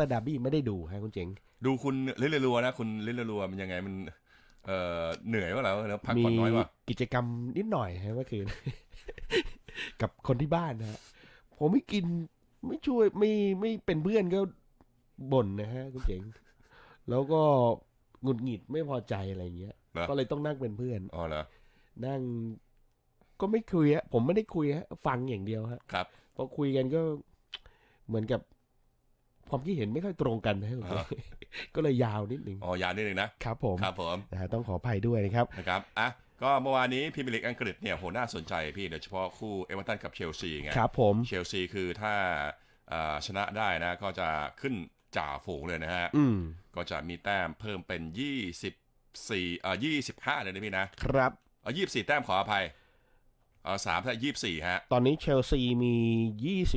ตอร์ดาร์บี้ไม่ได้ดูฮะคุณเจ๋ง ดูคุณเล่นรัวๆนะคุณเล่นรัวๆมันยังไงมันเอ่อเหนื่อยวะแล้วแล้วพักมีผ่อนน้อยว่ะกิจกรรมนิดหน่อยฮะเมื่อคืนกับคนที่บ้านนะฮะผมไม่กินไม่ช่วยไม่ไม่เป็นเพื่อนก็บ่นนะฮะคุณเจ๋ง แล้วก็หงุดหงิดไม่พอใจอะไรเงี้ยเหรอก็เลยต้องนั่งเป็นเพื่อนอ๋อเหรอนั่งก็ไม่คุยฮะผมไม่ได้คุยฮะฟังอย่างเดียวฮะครับพอคุยกันก็เหมือนกับ ความคิดเห็นไม่ค่อยตรงกันนะคุณเจ๋งก็เลยยาวนิดหนึ่งอ๋อยาวนิดนึงนะครับผมครับผมนะฮะต้องขออภัยด้วยนะครับนะครับอะก็เมื่อวานนี้พรีเมียร์ลีกอังกฤษเนี่ยโหน่าสนใจพี่โดยเฉพาะคู่เอเวอร์ตันกับเชลซีไงครับผมเชลซีคือถ้าเอ่อชนะได้นะก็จะขึ้นจ่าฝูงเลยนะฮะอืมก็จะมีแต้มเพิ่มเป็น 24เอ่อ25 เลยนะพี่นะครับเอ่อ24 แต้มขออภัยเอ่อ3ถ้า24ฮะ ตอนนี้เชลซีมี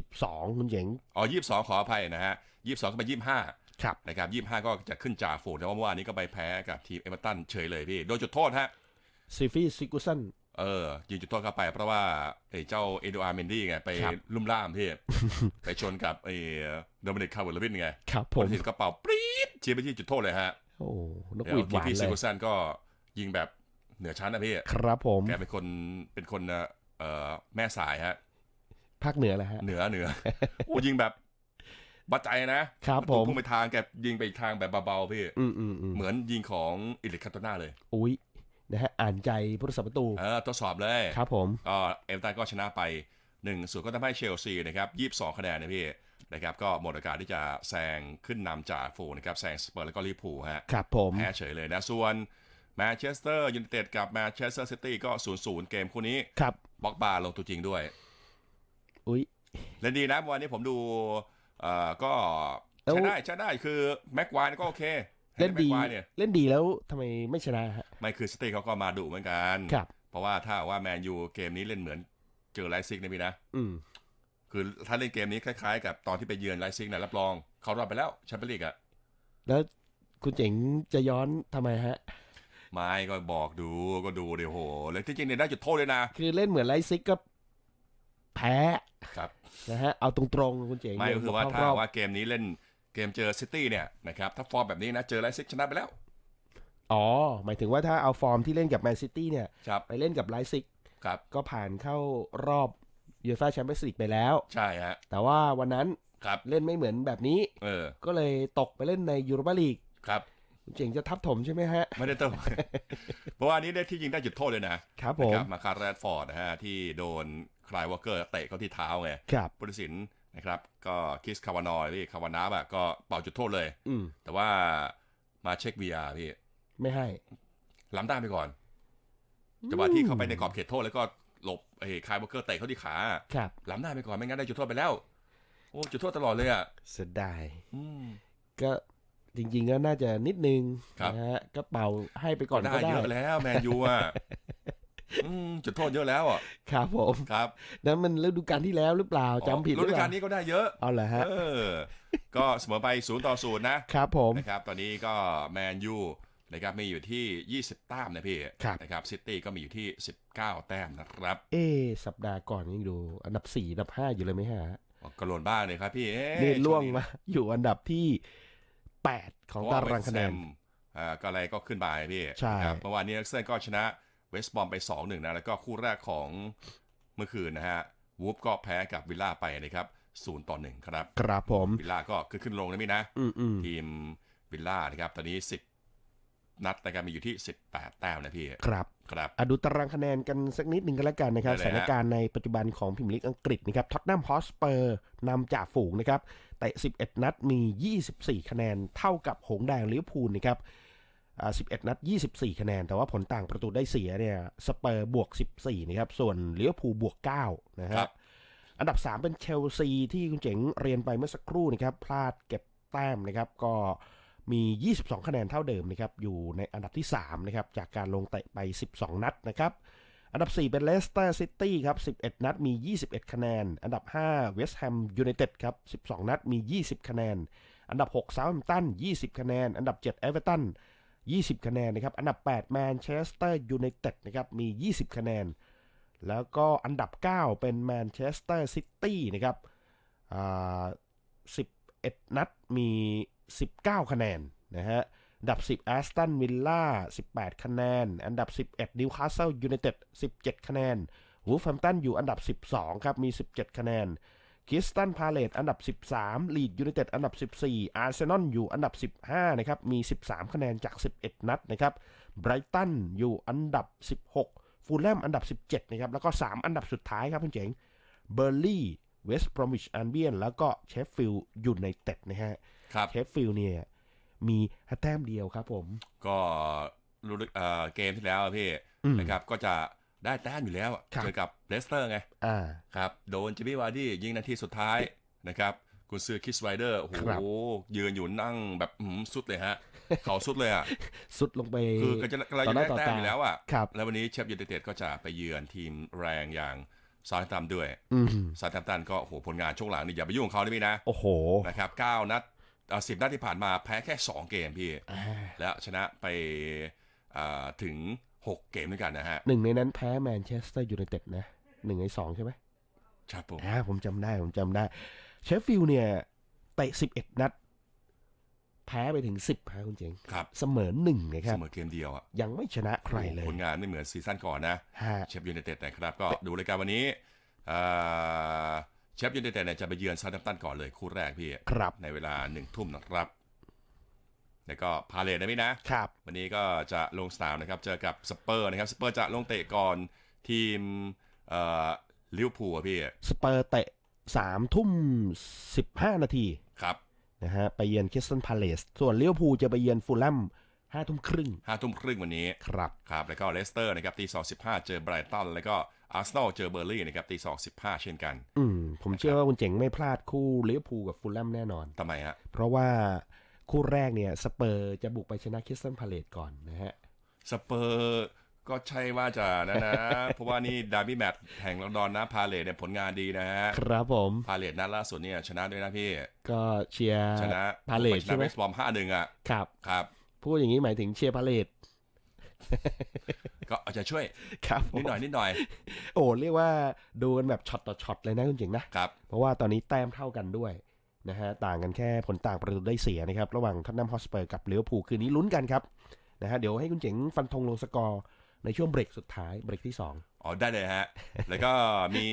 22คุณเจ๋งอ๋อ22ขออภัยนะฮะ 22ก็เป็น25ครับนะครับ25ก็จะขึ้นจ่าฝูงแต่ว่าเมื่อวานนี้ก็ไปแพ้กับทีมเอเวอร์ตันเฉยเลยพี่ โดยจุดโทษฮะซิฟี่ซิกุสันเออยิงจุดโทษเข้าไปเพราะว่าไอ้เจ้าเอโดอาร์เมนดี้ไง ไปครับลุ่มล่ามพี่ ไปชนกับไอ้โดมินิกคาร์เวลวินไง ครับผผลมที่กระเป๋าปรี๊ดชี้ไปที่จุดโทษเลยฮะ โอ้นกแล้วหวีดหทีวานพี่เลซิยโกซันก็ยิงแบบเหนือชั้นนะพี่ ครับผม แกเป็นคนเป็นคนเอ่อแม่สายฮะภาคเหนือแหละฮะ เหนือเหนือโอ้ยิงแบบ บัดใจนะครับผมพุ่งไปทางแกยิงไปอีกทางแบบเบาๆพี่อืมอืมอืมเหมือนยิงของอิลิคาโตนาเลย อุ้ยนะฮะอ่านใจผู้รักษาประตูเออทดสอบเลยครับผมก็เอเวอร์ตันก็ชนะไป1นส่วนก็ทำให้เชลซีนะครับ22คะแนนนะพี่นะครับก็หมดโอกาสที่จะแซงขึ้นนำจากฝูงนะครับแซงสเปอร์แล้วก็ลิเวอร์พูลฮะครับผมแพ้เฉยเลยนะส่วนแมนเชสเตอร์ยูไนเต็ดกับแมนเชสเตอร์ซิตี้ก็0-0เกมคู่นี้ครับบล็อกบาร์ลงตัวจริงด้วย อุ้ยเล่นดีนะวันนี้ผมดูเอ่อก็แล้วใช้ได้ใช้ได้คือแม็กควายก็โอเคเล่นดีแม็กควายเนี่ยเล่นดีแล้วทำไมไม่ชนะฮะไม่คือซิตี้เขาก็มาดุเหมือนกันครับเพราะว่าถ้าว่าแมนยูเกมนี้เล่นเหมือนเจอไลซิกนะพี่นะอืมคือถ้าเล่นเกมนี้คล้ายๆ กับตอนที่ไปเยือนไลซิกนะรับรองเขารอบไปแล้วแชมเปี้ยนลีกอะแล้วคุณเจ๋งจะย้อนทำไมฮะไม่ก็บอกดูก็ดูเดี๋ยวโหแล้วที่จริงเนี่ยได้จุดโทษเลยนะ คือเล่นเหมือนไลซิกก็ แพ้ครับนะฮะเอาตรงๆคุณเจ๋งไม่ก็คือว่าเข้ถ้ารอบว่าเกมนี้เล่นเกมเจอซิตี้เนี่ยนะครับถ้าฟอร์มแบบนี้นะเจอไลซิกชนะไปแล้ว อ๋อ หมายถึงว่าถ้าเอาฟอร์มที่เล่นกับแมนซิตี้เนี่ยครับไปเล่นกับไลซิกครับก็ผ่านเข้ารอบยูฟ่าแชมเปี้ยนส์ลีกไปแล้ว ใช่ฮะแต่ว่าวันนั้นครับเล่นไม่เหมือนแบบนี้ เออ ก็เลยตกไปเล่นในยูโรปาลีกครับคุณ เจ๋งจะทับถมใช่ไหมฮะ ไม่ได้ต้องเพราะว่าอันนี้ได้ที่ยิงได้จุดโทษเลยนะครับผมนะครับมาคาร์แรดฟอร์ดนะฮะที่โดนคลายวอลเกอร์เตะเข้าที่เท้าไงครับผู้ตัดสินนะครับ ก็คิสคาวานอยพี่คาวานาบอะก็เป่าจุดโทษเลย อืมแต่ว่ามาเช็ค VR พี่ ไม่ให้ล้ำได้ไปก่อนจังหวะที่เข้าไปในกรอบเขตโทษแล้วก็หลบไอ้คายวอลเกอร์เตะเข้าที่ขาครับล้ำได้ไปก่อนไม่งั้นได้จุดโทษไปแล้ว โอ้จุดโทษตลอดเลยอะเสียดายอืมก็ จริงๆก็น่าจะนิดนึงครับนะฮะก็เป่าให้ไปก่อนได้ก็ได้เยอะแล้วแมนยูอะอืมจุดโทษเยอะแล้วอะครับผมครับนั้นมันฤดูกาลที่แล้วหรือเปล่าจำผิดหฤรือดูเปกาล่าลนี้ก็ได้เยอะเอาเหรอฮะเออก็เสมอไปศูนย์ต่อศูนย์นะครับผมนะครับตอนนี้ก็แมนยูนะครับมีอยู่ที่ 20 แต้มนะพี่ครับนะครับซิตี้ก็มีอยู่ที่ 19 แต้มนะครับ เอะสัปดาห์ก่อนยังดูอันดับสี่อันดับห้าอยู่เลยไหมฮะกระโหลนบ้างเลยครับพี่เอ๊ะนี่ล่วงช่นี้มาอยู่อันดับที่ แปดของเพะว่ตารางคะแนนเวสต์แฮมอ่าก็อะไรก็ขึ้นไปพี่ใช่นะครับเมื่อวานนี้เอ็กเซนก็ชนะเวสต์บอมไป 2-1นะแล้วก็คู่แรกของเมื่อคืนนะฮะวูฟก็แพ้กับวิลล่าไปนะครับ0ต่อ1ครับ ครับผม วิลล่าก็ขึ้นขึ้นลงนะพี่นะอืมอืมทีมวิลล่านะครับ ตอนนี้10 นัดนะครับมีอยู่ที่ 18 แต้มนะพี่ ครับครับอะดูตารางคะแนนกันสักนิดหนึ่งกันแล้วกันนะครับได้สเลยฮะถานการณ์ในปัจจุบันของพิมพ์ลีกอังกฤษนะครับท็อตแนมฮอสเปอร์นำจ่าฝูงนะครับเตะ11 นัดมี 24 คะแนนเท่ากับหงส์แดงลิเวอร์พูลนะครับอ่า11 นัด 24 คะแนน แต่ว่าผลต่างประตูได้เสียเนี่ยสเปอร์บวก 14 นะครับ ส่วนลิเวอร์พูลบวก 9 นะครัฮะบอันดับ 3 เป็นเชลซีที่คุณเจ๋งเรียนไปเมื่อสักครู่นะครับ พลาดเก็บแต้มนะครับ ก็ มี 22 คะแนนเท่าเดิมนะครับอยู่ในอันดับที่3นะครับจากการลงเตะไป 12 นัดนะครับอันดับ 4 เป็นเลสเตอร์ซิตี้ครับ 11 นัดมี 21 คะแนน อันดับ 5 เวสต์แฮมยูไนเต็ดครับ 12 นัดมี 20 คะแนน อันดับ 6 เซาท์แฮมป์ตัน 20 คะแนน อันดับ 7 เอเวอร์ตัน 20 คะแนนนะครับ อันดับ 8 แมนเชสเตอร์ยูไนเต็ดนะครับ มี 20 คะแนน แล้วก็อันดับ 9 เป็นแมนเชสเตอร์ซิตี้นะครับ 11 นัดมี 19 คะแนนนะฮะอันดับ 10แอสตันวิลล่า18 คะแนน อันดับ 11นิวคาสเซิลยูไนเต็ด17 คะแนนวูฟแฮมตันอยู่อันดับ 12 ครับ มี 17 คะแนนคิสตันพาเลตอันดับ 13 ลีดยูไนเต็ดอันดับ 14 อาร์เซนอลอยู่อันดับ 15 นะครับ มี 13 คะแนนจาก 11 นัดนะครับไบรตันอยู่อันดับ 16 ฟูลแลมอันดับ 17 นะครับ แล้วก็ 3 อันดับสุดท้ายครับคุณเจ๋งเบอร์ลี่เวสต์บรอมวิชอันเบียนแล้วก็เชฟฟิลด์ยูไนเต็ดนะฮะ เชฟฟิลด์เนี่ย มีแต้มเดียวครับผม ก็รู้เอ่อเกมที่แล้วอะพี่อืมนะครับ ก็จะได้แต้มอยู่แล้วอะครับเจอกับเลสเตอร์ไงอ่าครับ โดนจิมมี่วาร์ดี้ยิงนาทีสุดท้ายนะครับกุนซือคิสไรเดอร์โอ้โหครับยืนอยู่นั่งแบบอื้อหือสุดเลยฮะ เขาสุดเลยอะ สุดลงไป คือก็จะเราต่อจะหน้าได้ต่อแต้มตาอยู่แล้วอะครับแล้ววันนี้เชฟยูไนเต็ดก็จะไปเยือนทีมแรงอย่างซา u t ตัมด้วยอืมซา u t ตัมก็โอ้โหผลงานช่วงหลังนี่อย่าไปยุ่งกับเขาได้ไหมนะ โอ้โหนะครับ9นัด สิบนัดที่ผ่านมาแพ้แค่ 2 เกมพี่อ่าแล้วชนะไปอ่าถึง 6 เกมด้วยกันนะฮะหนึ่งในนั้นแพ้แมนเชสเตอร์ยูไนเต็ดนะหนึ่งในสองใช่ไหมครับผมอ่าผมจำได้ผมจำได้ เชฟฟิลด์เนี่ยเตะสิบเอ็ดนัด แพ้ไปถึงสิบฮะคุณเจ๋งครับ เสมอหนึ่งนะคเสรับมอเกมเดียวอะยังไม่ชนะใครเลยผลงานไม่เหมือนซีซั่นก่อนนะฮะเชฟยูไนเต็ดนะครับ ก็ดูรายการวันนี้อ่าเช ฟยูไนเต็ดเนี่ยจะไปเยือนซา u t ตัมก่อนเลยคู่แรกพี่ครับ ในเวลาหนึ่งทุ่มนะครับ แล้วก็พาเลทนะพี่นะครับ วันนี้ก็จะลงสนามนะครับ เจอกับสเปอร์นะครับสเปอร์จะลงเตะก่อนทีมเอ่อลิเวอร์พูลอะพี่สเปอร์เตะสามทุ่มสิบห้านาทีครับนะฮะไปเยือนคริสตันพาเลสส่วนลิเวอร์พูลจะไปเยือนฟูลแลมห้าทุ่มครึ่งห้าทุ่มครึ่งวันนี้ครับครับแล้วก็เลสเตอร์นะครับตีสองสิบห้าเจอไบรตันแล้วก็ อาร์เซนอลเจอเบอร์ลี่นะครับตีสองสิบห้าเช่นกัน อืมผมเชื่อว่าคุณเจ๋งไม่พลาดคู่ลิเวอร์พูลกับฟูลแลมแน่นอนทำไมฮะ เพราะว่าคู่แรกเนี่ยสเปอร์จะบุกไปชนะคริสตันพาเลตก่อนนะฮะ สเปอร์ก็ใช่ว่าจะนะนะ เพราะว่านี่ดาร์บี้แมตช์แห่งลอนดอนนะพาเลทเนี่ยผลงานดีนะฮะ ครับผม พาเลทนัดล่าสุดเนี่ยชนะด้วยนะพี่ ก็เชียร์ชนะพาเลทชใช่นะไหมเวสต์บอมห้าหนึ่งอะ ครับ ครับ พูดอย่างนี้หมายถึงเชียร์พาเลต ก็อาจจะช่วยครับผมนิดหน่อยนิดหน่อย โอ้เรียกว่าดูกันแบบช็อตต่อช็อตเลยนะคุณเจ๋งนะครับเพราะว่าตอนนี้แต้มเท่ากันด้วยนะฮะต่างกันแค่ผลต่างประตูได้เสียนะครับ ระหว่างท็อตแนมฮอสเปอร์กับลิเวอร์พูลคืนนี้ลุ้นกันครับนะฮะเดี๋ยวให้คุณเจ๋งฟันธงลงสกอร์ในช่วงเบรกสุดท้ายเบรกที่สองอ๋อได้เลยฮะ แล้วก็มี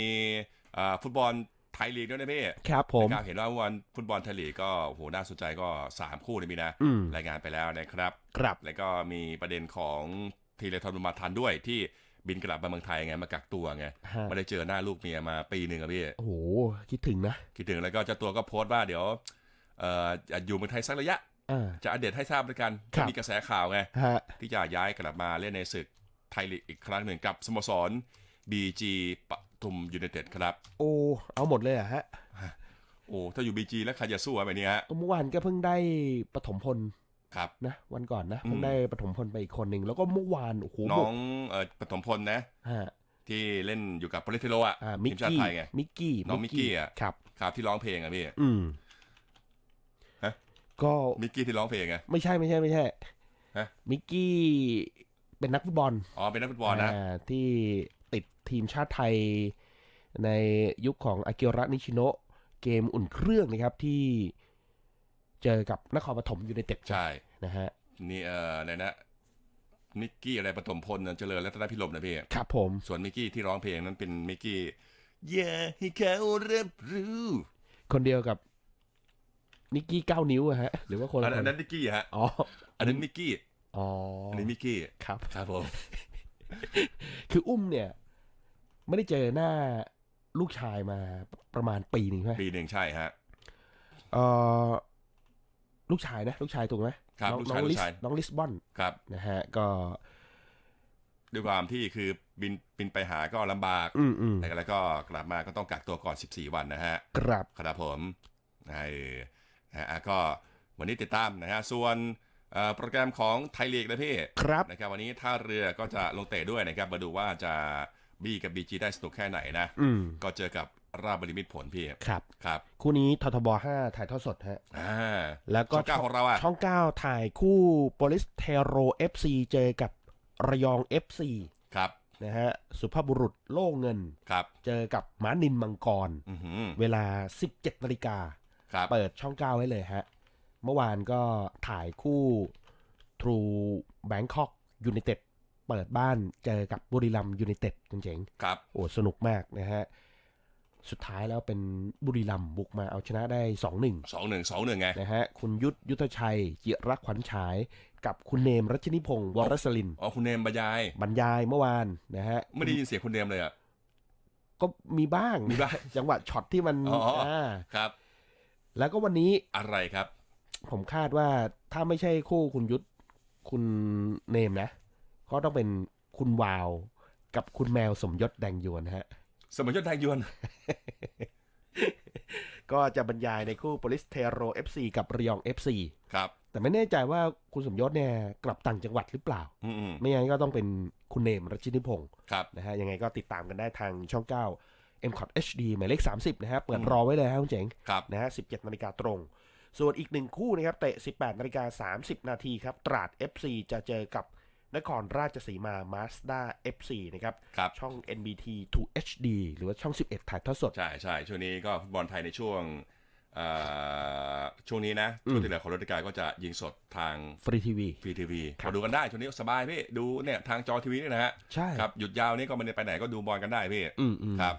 อ่าฟุตบอล ไทยลีกด้วยนะพี่ครับผมนะครับเห็นว่าวันฟุตบอลไทยลีกก็โหน่าสนใจก็ 3 คู่เลยมีนะอืมรายงานไปแล้วนะครับครับแล้วก็มีประเด็นของทีเลทอนบุญมาทันด้วยที่บินกลับมาเมืองไทยไงมากักตัวไงฮะไม่ได้เจอหน้าลูกเมียมาปีหนึ่งอะพี่โอ้โหคิดถึงนะคิดถึงแล้วก็เจ้าตัวก็โพสต์ว่าเดี๋ยวเอ่อจะอยู่เมืองไทยสักระยะอ่าจะอัปเดตให้ทราบด้วยกันครัจะบมีกระแสข่าวไงฮะที่จะย้ายกลับมาเล่นในศึกไทยลีกอีกครั้งหนึ่งกับสโมสร BG ป ทุมยูไนเต็ดครับ โอ้ เอาหมดเลยเหรอะฮะ โอ้ ถ้าอยู่ BG แล้วใครจะสู้อะแบบนี้ฮะเมื่อวานก็เพิ่งได้ปฐมพลครับ นะ วันก่อนนะอืมเพิ่งได้ปฐมพลไปอีกคนหนึ่ง แล้วก็เมื่อวานโอ้โหน้บุอกงเอ่อปฐมพลนะ ฮะ ที่เล่นอยู่กับโปลิเทโลอะอ่ามิทีกมชาติกี้ไทยไง มิกกี้ น้องมิกกี้อะครับ ครับที่ร้องเพลงอะพี่ อืมฮะ ก็มิกกี้ที่ร้องเพลงไง ไม่ใช่ไม่ใช่ไม่ใช่ ฮะ มิกกี้เป็นนักฟุตบอล อ๋อ เป็นนักฟุตบอลนะอ่าที่ติดทีมชาติไทย ในยุคของอากิระนิชิโนะเกมอุ่นเครื่องนะครับที่เจอกับนครปฐมยูไนเต็ดใช่นะฮะนี่เอ่ออะไรนะมิกกี้อะไรปฐมพลเจริญรัตนพิรมนะพี่ครับผมส่วนมิกกี้ที่ร้องเพลงนั้นเป็นมิกกี้อย่าให้เขารับรู้คนเดียวกับนิกกี้เก้านิ้วอะฮะ หรือว่าคนอัละนคอันนนั้นมิกกี้ฮะอ๋ออันนั้นมิกกี้อ๋ออันนี้มิกกี้ครับครับผมคืออุ้มเนี่ย ไม่ได้เจอหน้า ลูกชายมาประมาณปีหนึ่งใช่ไหมปีหนึ่งใช่ฮะเออลูกชายนะ ลูกชายถูกไหมครับน้องลูกชายน้องลูลิกสชายน้องลิสบอนครับนะฮะก็ด้วยความที่คือบินบินไปหาก็ลำบากอืมอืมแล้วก็กลับมาก็ต้องกักตัวก่อน 14 วันนะฮะครับครับผมเออนะฮะก็วันนี้ติดตามนะฮะส่วนเอ่อโปรแกรมของไทยลีกนะพี่ ครับนะครับวันนี้ท่าเรือก็จะลงเตะด้วยนะครับมาดูว่าจะ บีกับบีจีได้สนุกแค่ไหนนะอืมก็เจอกับราชบริมิตรผลพี่ ครับ ครับ คู่นี้ททบห้าถ่ายทอดสดฮะ อ่า แล้วก็ช่องเก้าของเราอะช่องเก้าถ่ายคู่โปลิสเทโรเอฟซีเจอกับระยองเอฟซีครับนะฮะสุภาพบุรุษโล่เงินครับ เจอกับหมานินมังกรอือหือเวลา 17นาฬิกาครับเปิดช่องเก้าไว้เลยฮะ เมื่อวานก็ถ่ายคู่ True Bangkok United เปิดบ้านเจอกับบุรีรัมยูไนเต็ดคุณเจ๋งครับโอ้สนุกมากนะฮะสุดท้ายแล้วเป็นบุรีรัมย์บุกมาเอาชนะได้ 2-1สองหนึ่งสองหนึ่งไงนะฮะคุณยุทธยุทธชัย จิรักขวัญฉาย กับคุณเนมรัชนิพงศ์วรสลินอ๋อคุณเนมบรรยายบรรยายเมื่อวานนะฮะไม่ได้ยินเสียงคุณเนมเลยอะก็มีบ้างมีบ้างจังหวะช็อตที่มันอ๋ออ่าครับ แล้วก็วันนี้อะไรครับ ผมคาดว่าถ้าไม่ใช่คู่คุณยุทธคุณเนมนะ ก็ต้องเป็นคุณวาวกับคุณแมวสมยศแดงยวนฮะ สมัยยศไทยยวน ก็จะบรรยายในคู่ Police t e r o FC กับเรียอง FC ครับ แต่ไม่แน่ใจว่าคุณสมยศเนี่ยกลับต่างจังหวัดหรือเปล่า อืมอืมไม่งั้นก็ต้องเป็นคุณเนมรัชนิพงศ์ครับ นะฮะยังไงก็ติดตามกันได้ทางช่อง 9 m c o t HD หมายเลข 30 นะฮะ เปิดรอไว้เลยฮะคุณเจ๋งครับ นะฮะ 17นาฬิกาตรง ส่วนอีกหนึ่งคู่นะครับเตะ 18นาฬิกา30 นาทีครับ ตราด FC จะเจอกับ นครราชสีมา Mazda FC นะครับครับช่อง NBT 2 HD หรือว่าช่อง 11 ถ่ายทอดสด ใช่ใช่ช่วงนี้ก็ฟุตบอลไทยในช่วงเอ่อช่วงนี้นะ ช่วงที่เหลือของรัฐการก็จะยิงสดทางฟรีทีวีฟรีทีวีครับมาดูกันได้ช่วงนี้สบายพี่ ดูเนี่ยทางจอทีวีนี่นะฮะ ใช่ครับ หยุดยาวนี่ก็ไมันไปไหนก็ดูบอลกันได้พี่อืมอืมครับ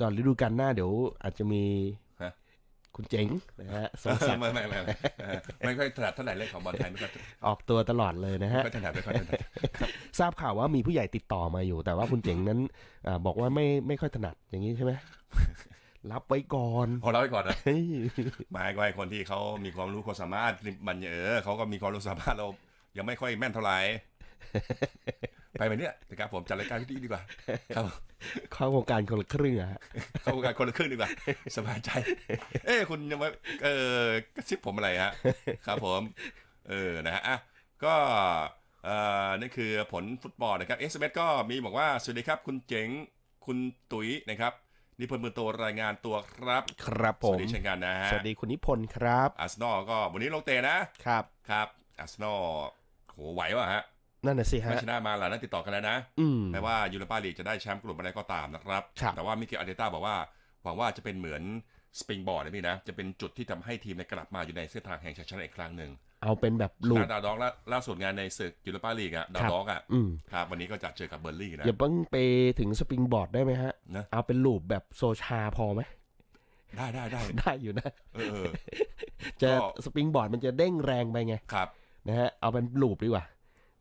ก่อนฤดูกาลหน้าเดี๋ยวอาจจะมีฮะ คุณเจ๋งนะฮะสมศักดิ์ไม่ไม่ไม่ไม่เออไม่ค่อยถนัดเท่าไหร่เรื่องของบอลไทยไม่ค่อยออกตัวตลอดเลยนะฮะไม่ค่อยถนัดไม่ค่อยถนัดทราบข่าวว่ามีผู้ใหญ่ติดต่อมาอยู่ แต่ว่าคุณเจ๋งนั้นอาบอกว่าไม่ไม่ค่อยถนัดอย่างนี้ใช่ไหมรับไว้ก่อนพอเราไปก่อนนะเฮ้ยหมายก็ให้คนที่เขามีความรู้ความสามารถมันเออเขาก็มีความรู้สามารถเรายังไม่ค่อยแม่นเท่าไหร่ ไปแบบเนี้ยนะครับผมจัดรายการที่ดีดีกว่า ครับเข้าโครงการคนละครึ่งอะฮะเข้าวงการคนละครึ่งดีกว่าสบายใจ เอ้ยคุณยังมาเออกระซิบผมอะไรฮะครับผม เออนะฮะอะก็เอ่อนี่คือผลฟุตบอลนะครับเอสเก็มีบอกว่าสวัสดีครับคุณเจ๋งคุณตุ๋ยนะครับนิพนธ์มือโตรายงานตัวครับ ครับผสวัมสดีเช่นกันนะฮะ สวัสดีคุณนิพนธ์ครับอาร์เซนอลก็วันนี้ลงเตะนะครับ ครับอาร์เซนอลโหไหววะฮะ นั่นน่ะสิไม่ฮะชนะมาหลายนัดติดต่อกันแล้วนะอืม แม้ว่ายูโรปาลีกจะได้แชมป์กลุ่มอะไรก็ตามนะครับ ครับ แต่ว่ามิเกลอาร์เตต้าบอกว่า หวังว่าจะเป็นเหมือนสปริงบอร์ดนะพี่นะ จะเป็นจุดที่ทำให้ทีมในกลับมาอยู่ในเส้นทางแห่งชัยชนะอีกครั้งหนึ่งเอาเป็นแบบลูชกนะดาวดอกล่าล่าสุดงานในศึกยูโรปาลีกอะดาวครับดอกอะอืม ครับวันนี้ก็จะเจอกับเบอร์ลี่นะ อย่าเพิ่งไปถึงสปริงบอร์ดได้ไหมฮะ นะ เอาเป็นลูปแบบโซชาพอไหม ได้ได้ได้ได้อยู่นะ เออเออ จะก็ สปริงบอร์ดมันจะเด้งแรงไปไง ครับ นะฮะ เอาเป็นลูปดีกว่า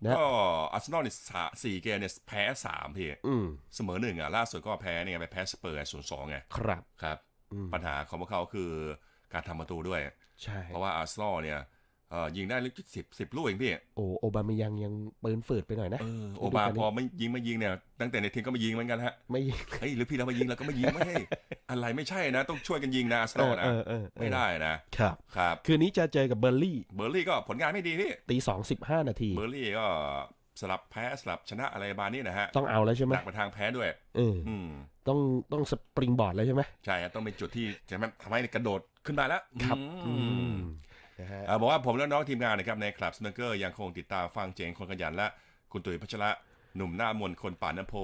นะก็อาร์เซนอลนี่สาสี่เกมเนี่ยแพ้สามพี่อืมเสมอหนึ่งอะล่าสุดก็แพ้เนี่ยไปแพ้สเปอร์ศูนย์สองไงครับครับอืมปัญหาของพวกเขาคือการทำประตูด้วย ใช่ เพราะว่าอาร์เซนอลเนี่ย เอ่อยิงได้ลึกสิบสิบลูกเองพี่โอ้โอบามายังยังปืนฝืดไปหน่อยนะเออโอบาพอไม่ยิงไม่ยิงเนี่ยตั้งแต่ในทีมก็ไม่ยิงเหมือนกันฮะไม่ยิงเฮ้ยหรือพี่เราไม่ยิงเราก็ไม่ยิงไม่ให้อะไรไม่ใช่นะ ต้องช่วยกันยิงนะอาร์เซนเออลอนะเออเออเออไม่ได้นะครับครับ คืนนี้จะเจอกับเบอร์ลี่เบอร์ลี่ก็ผลงานไม่ดีพี่ตีสองสิบห้านาทีเบอร์ลี่ก็สลับแพ้สลับชนะอะไรบานนี้นะฮะ ต้องเอาแล้วใช่ไหมหนักไปทางแพ้ด้วยเอออืมต้องต้องสปริงบอร์ดแล้วใช่ไหมใช่ฮะต้องเป็นจุดที่จะทำให้กระโดดขึ้นมาแล้วครับ อือืมมนะฮะอ่าบอกว่าผมและน้องทีมงานนะครับในคลับสนุกเกอร์ยังคงติดตามฟังเจ๋งคนขยันและคุณตุ๋ยพัชระหนุ่มหน้ามนต์คนป่านน้ำโพ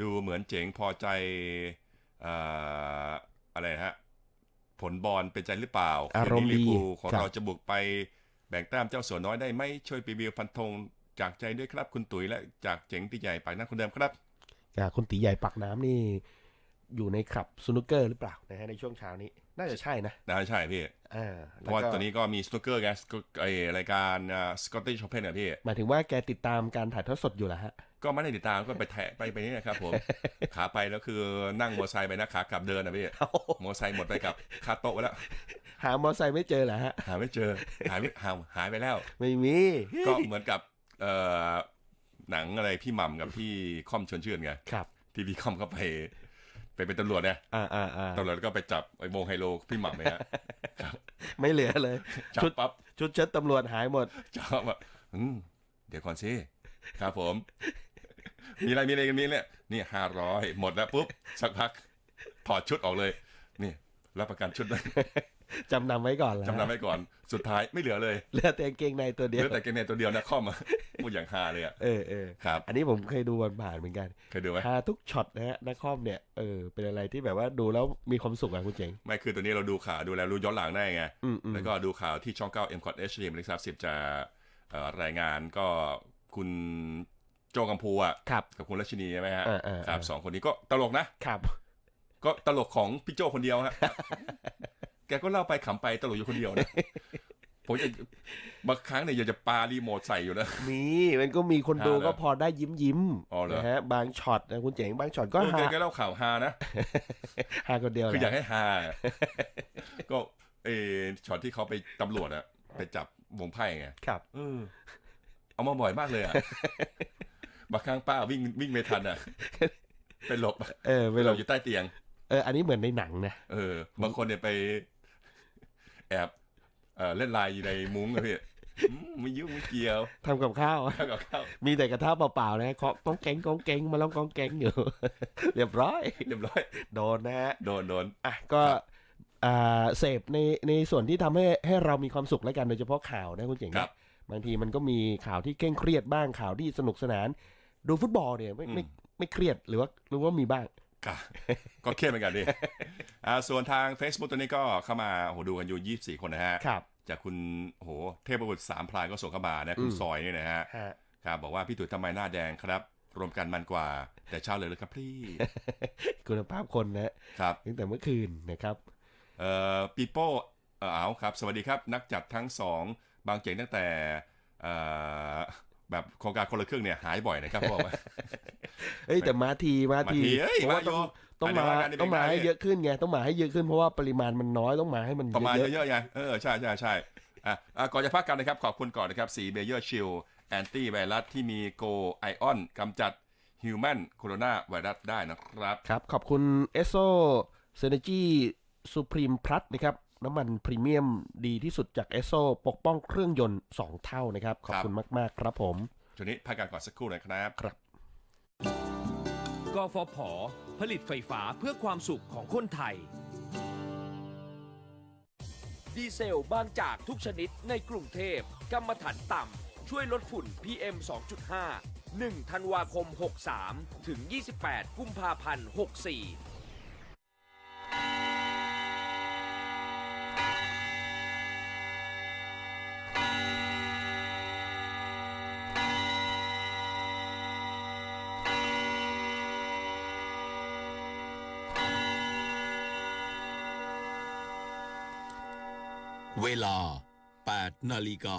ดูเหมือนเจ๋งพอใจเอ่ออะไรนะฮะ ผลบอลเป็นใจหรือเปล่าอารมณ์ดีคืนนี้ลิเวอร์พูลของครับเราจะบุกไปแบ่งแต้มเจ้าสัวน้อยได้ไหมช่วยปีวิวฟันธงจากใจด้วยครับคุณตุ๋ยและจากเจ๋งตีใหญ่ปากนั้นคนเดิมครับอ่าคุณตีใหญ่ปักน้ำนี่ อยู่ในคลับสนุกเกอร์หรือเปล่านะฮะในช่วงเช้านี้ น่าจะใช่นะนะใช่พี่อ่าเพราะว่าแล้ก็ตอนนี้ก็มีสโนว์เกอร์ไงไอรายการสกอตติชโอเพนอะพี่หมายถึงว่าแกติดตามการถ่ายทอดสดอยู่แหละฮะก็ไม่ได้ติดตามก็ไปแทะไปไปนี่นะครับผมขาไปแล้วคือนั่งมอเตอร์ไซค์ไปนะขากลับเดินนะพี่มอเตอร์ไซค์หมดไปกับคาโต๊ะไว้แล้วหามอเตอร์ไซค์ไม่เจอเหรอฮะหาไม่เจอหายไม่หาหายไปแล้ว ไม่มี ก็เหมือนกับเอ่อหนังอะไรพี่หม่ำกับพี่ค่อมชวนชื่นไงครับที่พี่ค่อมก็ไป ไปเป็นตำรวจเนี่ยอ่าอ่าอ่าตำรวจก็ไปจับไอ้วงไฮโลพี่หม่ำไปฮะไม่เหลือเลยจับชุดปั๊บชุดเชิ้ตตำรวจหายหมดจับแบบอืมเดี๋ยวก่อนสิครับผม มีอะไรมีอะไรกันมีเนี่ยนี่ห้าร้อยหมดแล้วปุ๊บสักพัก ถอดชุดออกเลย นี่ รับประกันชุดด้วย จำนำไว้ก่อนแล้วจำนำไว้ก่อนสุดท้ายไม่เหลือเลยเหลือแต่กางเกงในตัวเหเดียวลือแต่เกมเนตัวเดียวนะข้อมาพูดอย่างฮาเลยอะเออเออครับ อันนี้ผมเคยดูวันผ่านๆเหมือนกันเคยดูไหมฮาทุกช็อตนะฮะนักคอมเนี่ยเออเป็นอะไรที่แบบว่าดูแล้วมีความสุขอะคุณเจ๋งไม่คือตัวนี้เราดูข่าวดูแล้วรู้ย้อนหลังได้ไงอืมอืมแล้วก็ดูข่าวที่ช่อง9 m c o t HD มันครับสิบจะเอ่อรายงานก็คุณโจกัมพูอะครับกับคุณรัชนีใช่ไหมฮะเออเออครับเออสองคนนี้ก็ตลกนะครับก็ตลกของพี่โจคนเดียวฮะ แกก็เล่าไปขำไปตลกอยู่คนเดียวนะผมจะบางครั้งเนี่ยอยากจะปารีโมทใส่อยู่นะ มีมันก็มีคนดูฮาเหรอก็พอได้ยิ้มยิ้มอ๋อเหรอนะฮะบางช็อตนะคุณเจ๋งบางช็อตก็เออฮาแกก็เล่าข่าวฮานะฮาคนเดียวคืออยากแหละให้ฮาก็เออช็อตที่เขาไปตำรวจอะไปจับวงไพ่ไงครับเออเอามาบ่อยมากเลยอะบางครั้งป้าวิ่งวิ่งไม่ทันอะไปหลบเออไปไม่หลลบงอยู่ใต้เตียงเอออันนี้เหมือนในหนังนะเออบางคนเนี่ยไป แอบเออเล่นไลน์อยู่ในมุ้งอะพี่อืมไม่ยุ่งไม่เกี่ยวทำกับข้าวข้าวกับข้าว มีแต่กระทะเปล่าๆนะเคาะก้องแกงก้องแกงมาแล้วก้องแกงอยู่ เรียบร้อย เรียบร้อย โดนนะฮะ โดนโดนอะก็อ่าเสพในในส่วนที่ทำให้ให้เรามีความสุขแล้วกันโดยเฉพาะข่าวนะคุณเจ๋งครับบางทีมันก็มีข่าวที่เคร่งเครียดบ้างข่าวที่สนุกสนาน ดูฟุตบอลเนี่ยไม่ไม่ไม่เครียดหรือว่าหรือว่ามีบ้างค่ะ ก็เครียดเหมือนกันดิอ่าส่วนทาง Facebook ตัวนี้ก็เข้ามาโหดูกันอยู่ 24 คนนะฮะครับจากคุณโหเทพบุตรสามพลายก็ส่งเข้ามานะคุณอืมซอยนี่นะฮะฮะครับบอกว่าพี่ตุ๋ยทำไมหน้าแดงครับรวมกันมันกว่า แต่เช้าเลยเลยครับพี่ คุณภาพคนนะครับตั้งแต่เมื่อคืนนะครับเอ่อปีโป้เอ่อเอาครับ สวัสดีครับ นักจัดทั้งสองบางเจ๋งตั้งแต่เอ่อแบบโครงการคนละครึ่งเนี่ยหายบ่อยนะครับบอกว่า เอ้ยแต่มาทีมามาทีทีเอ้ยเพราะมาว่าโยต้องต้องมาอะเดี๋ยวว่ากันต้องมาให้เดี๋ยวว่ากันเยอะขึ้นไงต้องมาให้เยอะขึ้นเพราะว่าปริมาณมันน้อยต้องมาให้มันประมาณเยอะเยอะๆไงเออใช่ใช่ใช่อะอะก่อนจะพักกันนะครับ ขอบคุณก่อนนะครับสีเบเยอร์ชิลแอนตี้ไวรัสที่มีโกไอออนกำจัดฮิวแมนโคโรนาไวรัสได้นะครับ ครับ ขอบคุณเอสโซเซเนจีซูพรีมพลัสนะครับน้ำมันพรีเมียมดีที่สุดจากเอสโซปกป้องเครื่องยนต์ 2 เท่านะครับ ขอบคุณมาก ๆ ครับผมช่วงนี้พักกันก่อนสักครู่นะครับครับ กฟผ ผลิตไฟฟ้าเพื่อความสุขของคนไทย ดีเซลบางจากทุกชนิดในกรุงเทพกรรมฐานต่ำ ช่วยลดฝุ่น PM 2.5 1ธันวาคม 63 ถึง 28 กุมภาพันธ์ 64 เวลา 8 นาฬิกา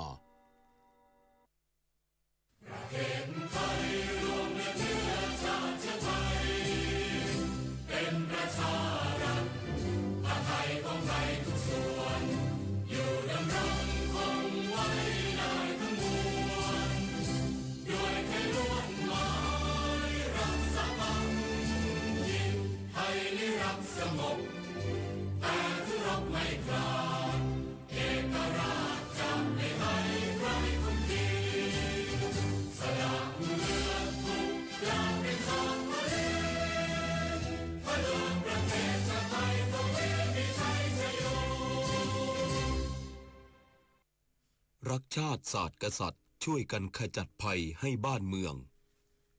ชาติศาสตร์กษัตริย์ ช่วยกันขจัดภัยให้บ้านเมือง